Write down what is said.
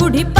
குடிப்ப